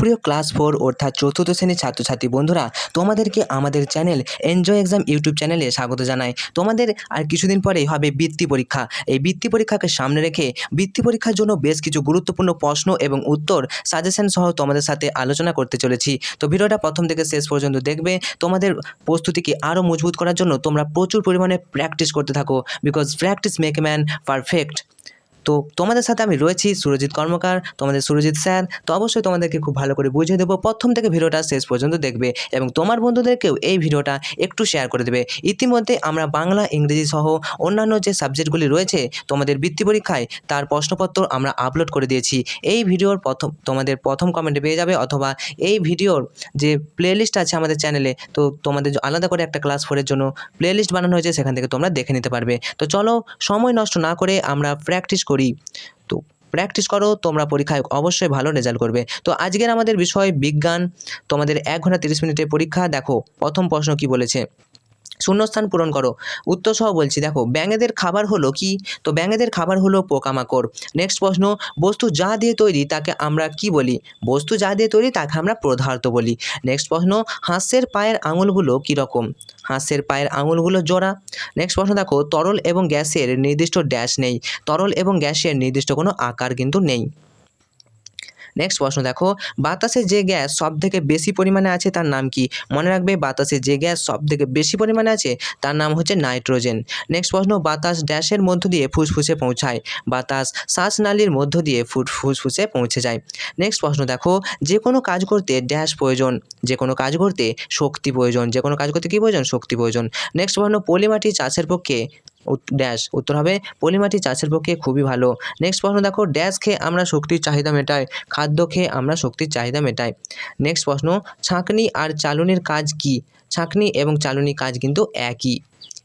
প্রিয় class four অর্থাৎ চতুর্থ শ্রেণির ছাত্রছাত্রী বন্ধুরা, তোমাদেরকে আমাদের চ্যানেল এনজয় এক্সাম ইউটিউব চ্যানেলে স্বাগত জানাই। তোমাদের আর কিছুদিন পরেই হবে বৃত্তি পরীক্ষা। এই বৃত্তি পরীক্ষাকে সামনে রেখে বৃত্তি পরীক্ষার জন্য বেশ কিছু গুরুত্বপূর্ণ প্রশ্ন এবং উত্তর সাজেশন সহ তোমাদের সাথে আলোচনা করতে চলেছি। তো ভিডিওটা প্রথম থেকে শেষ পর্যন্ত দেখবে। তোমাদের প্রস্তুতিকে আরও মজবুত করার জন্য তোমরা প্রচুর পরিমাণে প্র্যাকটিস করতে থাকো। Because practice make man perfect তো তোমাদের সাথে আমি রয়েছি সুরজিৎ কর্মকার, তোমাদের সুরজিৎ স্যার। তো অবশ্যই তোমাদেরকে খুব ভালো করে বুঝিয়ে দেবো। প্রথম থেকে ভিডিওটা শেষ পর্যন্ত দেখবে এবং তোমার বন্ধুদেরকেও এই ভিডিওটা একটু শেয়ার করে দেবে। ইতিমধ্যে আমরা বাংলা, ইংরেজি সহ অন্যান্য যে সাবজেক্টগুলি রয়েছে তোমাদের বৃত্তি পরীক্ষায়, তার প্রশ্নপত্র আমরা আপলোড করে দিয়েছি। এই ভিডিওর প্রথম, তোমাদের প্রথম কমেন্টে পেয়ে যাবে অথবা এই ভিডিওর যে প্লেলিস্ট আছে আমাদের চ্যানেলে তো তোমাদের আলাদা করে একটা ক্লাস ফোরের জন্য প্লেলিস্ট বানানো হয়েছে, সেখান থেকে তোমরা দেখে নিতে পারবে। তো চলো, সময় নষ্ট না করে আমরা প্র্যাকটিস করি। তো প্র্যাকটিস করো, তোমরা পরীক্ষায় অবশ্যই ভালো রেজাল্ট করবে। তো আজকের আমাদের বিষয় বিজ্ঞান। তোমাদের এক ঘণ্টা তিরিশ মিনিটের পরীক্ষা। দেখো, প্রথম প্রশ্ন কি বলেছে? শূন্যস্থান পূরণ করো। উত্তর সহ বলছি, দেখো, ব্যাঙেদের খাবার হলো কি? তো ব্যাঙেদের খাবার হলো পোকামাকড়। নেক্সট প্রশ্ন, বস্তু যা দিয়ে তৈরি তাকে আমরা কি বলি? বস্তু যা দিয়ে তৈরি তাকে আমরা পদার্থ বলি। নেক্সট প্রশ্ন, হাঁসের পায়ের আঙুলগুলো কীরকম? হাঁসের পায়ের আঙুলগুলো জোড়া। নেক্সট প্রশ্ন, দেখো, তরল এবং গ্যাসের নির্দিষ্ট ড্যাশ নেই। তরল এবং গ্যাসের নির্দিষ্ট কোনো আকার কিন্তু নেই। নেক্সট প্রশ্ন দেখো, বাতাসে যে গ্যাস সব থেকে বেশি পরিমাণে আছে তার নাম কি? মনে রাখবে, বাতাসে যে গ্যাস সব থেকে বেশি পরিমাণে আছে তার নাম হচ্ছে নাইট্রোজেন। নেক্সট প্রশ্ন, বাতাস ড্যাশের মধ্য দিয়ে ফুসফুসে পৌঁছায়। বাতাস শ্বাসনালীর মধ্য দিয়ে ফুট ফুসফুসে পৌঁছে যায়। নেক্সট প্রশ্ন দেখো, যে কোনো কাজ করতে ড্যাশ প্রয়োজন। যে কোনো কাজ করতে শক্তি প্রয়োজন। যে কোনো কাজ করতে কী প্রয়োজন? শক্তি প্রয়োজন। নেক্সট প্রশ্ন, পলিমাটি চাষের পক্ষে ড্যাশ উত্তর হবে পলিমাটি চাষের পক্ষে খুবই ভালো। নেক্সট প্রশ্ন দেখো ড্যাশ খেয়ে আমরা শক্তির চাহিদা মেটাই, খাদ্য খেয়ে আমরা শক্তির চাহিদা মেটাই। নেক্সট প্রশ্ন, ছাঁকনি আর চালুনির কাজ কি? ছাঁকনি এবং চালুনির কাজ কিন্তু একই।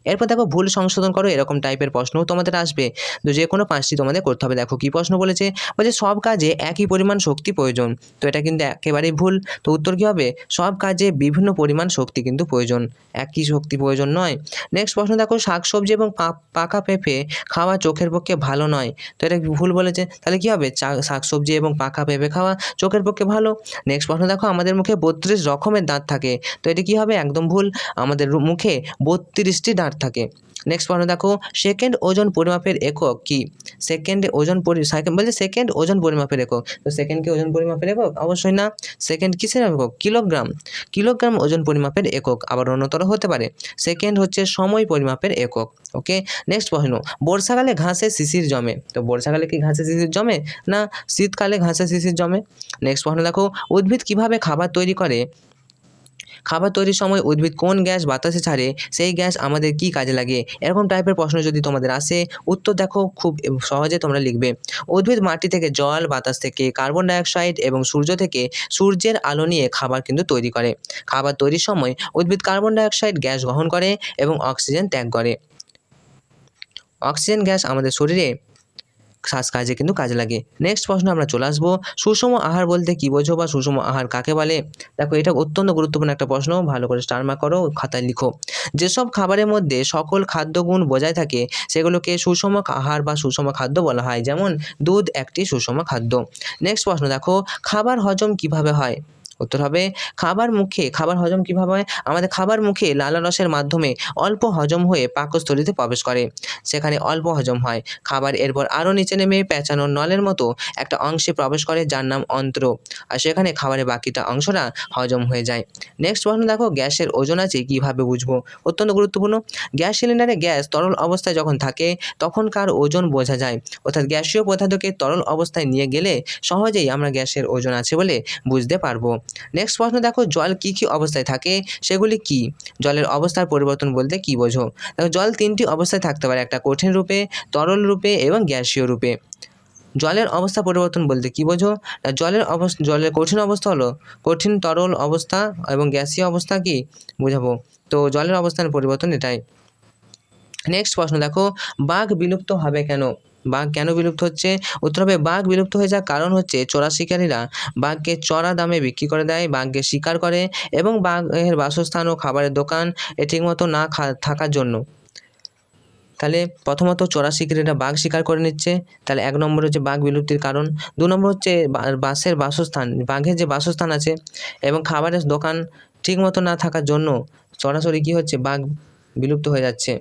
এরপর দেখো ভুল সংশোধন করো, এরকম টাইপের প্রশ্নও তোমাদের আসবে। তো যে কোনো পাঁচটি তোমাদের করতে হবে। দেখো কী প্রশ্ন বলেছে? বলছে, সব কাজে একই পরিমাণ শক্তি প্রয়োজন। তো এটা কিন্তু একেবারেই ভুল। তো উত্তর কী হবে? সব কাজে বিভিন্ন পরিমাণ শক্তি কিন্তু প্রয়োজন। একই শক্তি প্রয়োজন নয়। নেক্সট প্রশ্ন দেখো, শাকসবজি এবং পাকা পেঁপে খাওয়া চোখের পক্ষে ভালো নয়। তো এটা ভুল বলেছে? তাহলে কী হবে? শাকসবজি এবং পাকা পেঁপে খাওয়া চোখের পক্ষে ভালো। নেক্সট প্রশ্ন দেখো, আমাদের মুখে বত্রিশ রকমের দাঁত থাকে। তো এটি কী হবে? একদম ভুল। আমাদের মুখে বত্রিশটি দাঁত থাকে। নেক্সট প্রশ্ন দেখো সেকেন্ড ওজন পরিমাপের একক কি? সেকেন্ড ওজন পরি বলছে সেকেন্ড ওজন পরিমাপের একক। তো সেকেন্ড কি ওজন পরিমাপের একক? অবশ্যই না। সেকেন্ড কিসের একক? কিলোগ্রাম কিলোগ্রাম ওজন পরিমাপের একক আবার অন্যতর হতে পারে। সেকেন্ড হচ্ছে সময় পরিমাপের একক। ওকে নেক্সট প্রশ্ন। বর্ষাকালে ঘাসে শিশির জমে। তো বর্ষাকালে কি ঘাসে শিশির জমে না শীতকালে ঘাসে শিশির জমে? নেক্সট প্রশ্ন দেখো, উদ্ভিদ কীভাবে খাবার তৈরি করে? খাবার তৈরির সময় উদ্ভিদ কোন গ্যাস বাতাসে ছাড়ে, সেই গ্যাস আমাদের কি কাজে লাগে? এরকম টাইপের প্রশ্ন যদি তোমাদের আসে, উত্তর দেখো খুব সহজে তোমরা লিখবে। উদ্ভিদ মাটি থেকে জল, বাতাস থেকে কার্বন ডাইঅক্সাইড এবং সূর্য থেকে সূর্যের আলো নিয়ে খাবার কিন্তু তৈরি করে। খাবার তৈরির সময় উদ্ভিদ কার্বন ডাইঅক্সাইড গ্যাস গ্রহণ করে এবং অক্সিজেন ত্যাগ করে। অক্সিজেন গ্যাস আমাদের শরীরে কাজে কিন্তু কাজে লাগে। নেক্সট প্রশ্ন আমরা চলে আসব, সুষম আহার বলতে কী বোঝো বা সুষম আহার কাকে বলে? দেখো, এটা অত্যন্ত গুরুত্বপূর্ণ একটা প্রশ্ন, ভালো করে স্টার মার্ক করো, খাতায় লিখো। যেসব খাবারের মধ্যে সকল খাদ্যগুণ বজায় থাকে, সেগুলোকে সুষম আহার বা সুষম খাদ্য বলা হয়। যেমন, দুধ একটি সুষম খাদ্য। নেক্সট প্রশ্ন দেখো, খাবার হজম কীভাবে হয়? উত্তর হবে, খাবার মুখে, খাবার হজম কীভাবে হয়? আমাদের খাবার মুখে লালা রসের মাধ্যমে অল্প হজম হয়ে পাকস্থলীতে প্রবেশ করে। সেখানে অল্প হজম হয়। খাবার এরপর আরও নিচে নেমে পেঁচানোর নলের মতো একটা অংশে প্রবেশ করে, যার নাম অন্ত্র। আর সেখানে খাবারের বাকিটা অংশটা হজম হয়ে যায়। নেক্সট প্রশ্ন দেখো, গ্যাসের ওজন আছে কীভাবে বুঝব? অত্যন্ত গুরুত্বপূর্ণ। গ্যাস সিলিন্ডারে গ্যাস তরল অবস্থায় যখন থাকে, তখনকার ওজন বোঝা যায়। অর্থাৎ গ্যাসীয় পদার্থকে তরল অবস্থায় নিয়ে গেলে সহজেই আমরা গ্যাসের ওজন আছে বলে বুঝতে পারব। নেক্সট প্রশ্ন দেখো, জল কী কী অবস্থায় থাকে? সেগুলি কি? জলের অবস্থার পরিবর্তন বলতে কী বোঝো? দেখো, জল তিনটি অবস্থায় থাকতে পারে, একটা কঠিন রূপে, তরল রূপে এবং গ্যাসীয় রূপে। জলের অবস্থা পরিবর্তন বলতে কী বোঝো? জলের অবস্থা, জলের কঠিন অবস্থা হলো, কঠিন তরল অবস্থা এবং গ্যাসীয় অবস্থা কি? বোঝাবো। তো জলের অবস্থানের পরিবর্তন এটাই। নেক্সট প্রশ্ন দেখো, বাঘ বিলুপ্ত হবে কেন? বাঘ কেন বিলুপ্ত হচ্ছে? উত্তর হবে, বাঘ বিলুপ্ত হয়ে যাওয়ার কারণ হচ্ছে চোরা শিকারীরা বাঘকে চড়া দামে বিক্রি করে দেয়, বাঘকে শিকার করে এবং বাঘের বাসস্থান ও খাবারের দোকান এ ঠিকমতো না থাকার জন্য। তাহলে প্রথমত চোরাশি কিলোটা বাঘ শিকার করে নিচ্ছে। তাহলে এক নম্বর হচ্ছে বাঘ বিলুপ্তির কারণ। দু নম্বর হচ্ছে বাসের বাসস্থান, বাঘের যে বাসস্থান আছে এবং খাবারের দোকান ঠিকমতো না থাকার জন্য সরাসরি কী হচ্ছে? বাঘ বিলুপ্ত হয়ে যাচ্ছে।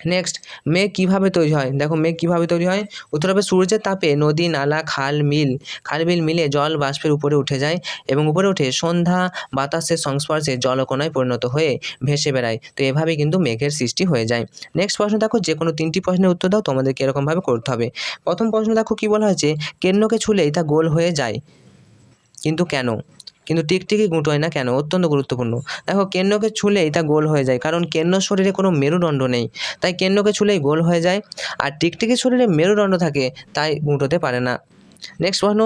নেক্সট মেঘ কীভাবে তৈরি হয়? দেখো, মেঘ কীভাবে তৈরি হয়? উত্তর হবে সূর্যের তাপে নদী, নালা, খাল, মিল। খাল বিল মিলে জল বাষ্পের উপরে উঠে যায় এবং উপরে উঠে সন্ধ্যা বাতাসের সংস্পর্শে জলকণায় পরিণত হয়ে ভেসে বেড়ায়। তো এভাবেই কিন্তু মেঘের সৃষ্টি হয়ে যায়। নেক্সট প্রশ্ন দেখো, যে কোনো তিনটি প্রশ্নের উত্তর দাও, তোমাদেরকে এরকমভাবে করতে হবে। প্রথম প্রশ্ন দেখো, কী বলা হয়েছে? কেন্দ্রকে ছুলেই তা গোল হয়ে যায়। কিন্তু কেন? কিন্তু টিকটিকি গুঁটো হয় না কেন? অত্যন্ত গুরুত্বপূর্ণ। দেখো, কেন্দ্রকে ছুলেই তা গোল হয়ে যায়, কারণ কেন্দ্র শরীরে কোনো মেরুদণ্ড নেই। তাই কেন্দ্রকে ছুলেই গোল হয়ে যায়, আর টিকটিকি শরীরে মেরুদণ্ড থাকে, তাই গুঁটোতে পারে না। নেক্সট প্রশ্ন,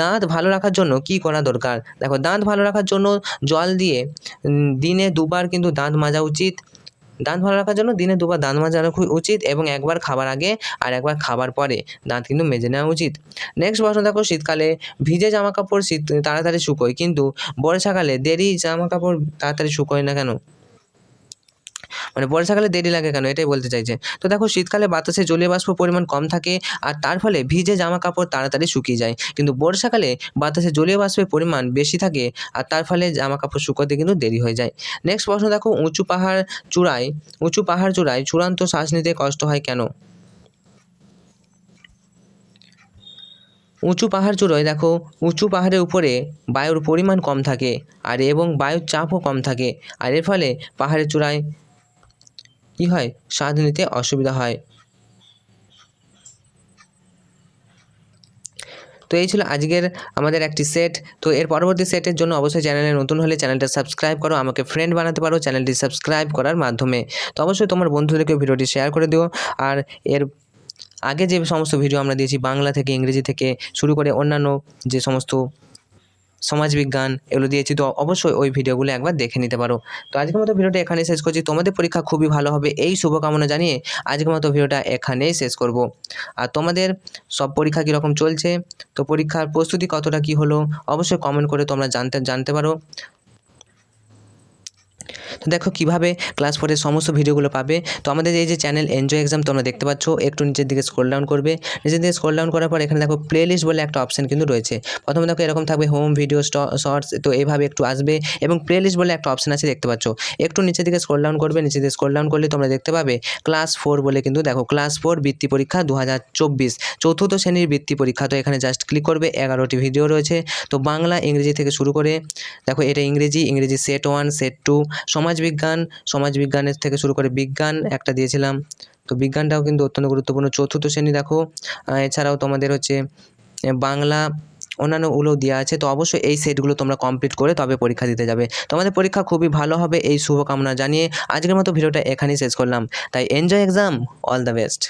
দাঁত ভালো রাখার জন্য কি করা দরকার? দেখো, দাঁত ভালো রাখার জন্য জল দিয়ে দিনে দুবার কিন্তু দাঁত মাজা উচিত। দাঁত ভালো রাখার জন্য দিনে দুবার দাঁত মাজা খুব উচিত এবং একবার খাবার আগে আর একবার খাবার পরে দাঁত কিন্তু মেজে নেওয়া উচিত। নেক্সট প্রশ্ন, দেখো শীতকালে ভিজে জামা কাপড় শীত তাড়াতাড়ি শুকোয়, কিন্তু বর্ষাকালে দেরি জামা কাপড় তাড়াতাড়ি শুকোয় না কেন? মানে বর্ষাকালে দেরি লাগে কেন? এটাই বলতে চাইছে। তো দেখো, শীতকালে বাতাসে জলীয় বাষ্প পরিমাণ কম থাকে আর তার ফলে ভিজে জামা কাপড় তাড়াতাড়ি শুকিয়ে যায়। কিন্তু বর্ষাকালে বাতাসে জলীয় বাষ্পের পরিমাণ বেশি থাকে আর তার ফলে জামা কাপড় শুকোতে কিন্তু দেরি হয়ে যায়। নেক্সট প্রশ্ন, দেখো, উঁচু পাহাড় চূড়ায়, উঁচু পাহাড় চূড়ায় চূড়ান্ত শ্বাস নিতে কষ্ট হয় কেন? উঁচু পাহাড় চূড়োয়, দেখো, উঁচু পাহাড়ের উপরে বায়ুর পরিমাণ কম থাকে আর এবং বায়ুর চাপও কম থাকে। আর এর ফলে পাহাড়ের চূড়ায় কী হয় স্বাদ নিতে অসুবিধা হয়। তো এই ছিল আজকের আমাদের একটি সেট তো এর পরবর্তী সেটের জন্য অবশ্যই চ্যানেলে নতুন হলে চ্যানেলটা সাবস্ক্রাইব করো, আমাকে ফ্রেন্ড বানাতে পারো চ্যানেলটি সাবস্ক্রাইব করার মাধ্যমে। তো অবশ্যই তোমার বন্ধুদেরকে ভিডিওটি শেয়ার করে দিও। আর এর আগে যে সমস্ত ভিডিও আমরা দিয়েছি বাংলা থেকে, ইংরেজি থেকে, শুরু করে অন্যান্য যে সমস্ত সমাজবিজ্ঞান, এগুলো দিয়েছি তো অবশ্যই ওই ভিডিওগুলো একবার দেখে নিতে পারো। তো আজকের মতো ভিডিওটা এখানেই শেষ করছি। তোমাদের পরীক্ষা খুবই ভালো হবে। এই শুভকামনা জানিয়ে আজকের মতো ভিডিওটা এখানেই শেষ করব। আর তোমাদের সব পরীক্ষা কীরকম চলছে? তো পরীক্ষার প্রস্তুতি কতটা কী হলো? অবশ্যই কমেন্ট করে তোমরা জানতে জানতে পারো। তো দেখো কীভাবে ক্লাস ফোরের সমস্ত ভিডিওগুলো পাবে। তো আমাদের এই যে চ্যানেল এনজয় এক্সাম তোমরা দেখতে পাচ্ছ, একটু নিচের দিকে স্ক্রল ডাউন করবে। নিচের দিকে স্ক্রল ডাউন করার পর এখানে দেখো প্লেলিস্ট বলে একটা অপশন কিন্তু রয়েছে। প্রথমে দেখো এরকম থাকবে হোম ভিডিও শর্টস তো এইভাবে একটু আসবে। এবং প্লেলিস্ট বলে একটা অপশন আছে দেখতে পাচ্ছ। একটু নিচের দিকে স্ক্রল ডাউন করবে, নিচের দিকে স্ক্রল ডাউন করলে তোমরা দেখতে পাবে ক্লাস ফোর বলে কিন্তু দেখো ক্লাস ফোর বৃত্তি পরীক্ষা দু হাজার চব্বিশ। চতুর্থ শ্রেণির বৃত্তি পরীক্ষা, তো এখানে জাস্ট ক্লিক করবে, এগারোটি ভিডিও রয়েছে। তো বাংলা, ইংরেজি থেকে শুরু করে, দেখো এটা ইংরেজি ইংরেজি সেট ওয়ান সেট টু সমাজবিজ্ঞান, সমাজবিজ্ঞানের থেকে শুরু করে বিজ্ঞান একটা দিয়েছিলাম। তো বিজ্ঞানটাও কিন্তু অত্যন্ত গুরুত্বপূর্ণ। চতুর্থ শ্রেণি দেখো এছাড়াও তোমাদের হচ্ছে বাংলা অন্যান্য অন্যান্যগুলোও দেওয়া আছে। তো অবশ্যই এই সেটগুলো তোমরা কমপ্লিট করে তবে পরীক্ষা দিতে যাবে। তোমাদের পরীক্ষা খুবই ভালো হবে, এই শুভকামনা জানিয়ে আজকের মতো ভিডিওটা এখানেই শেষ করলাম। তাই enjoy exam all the best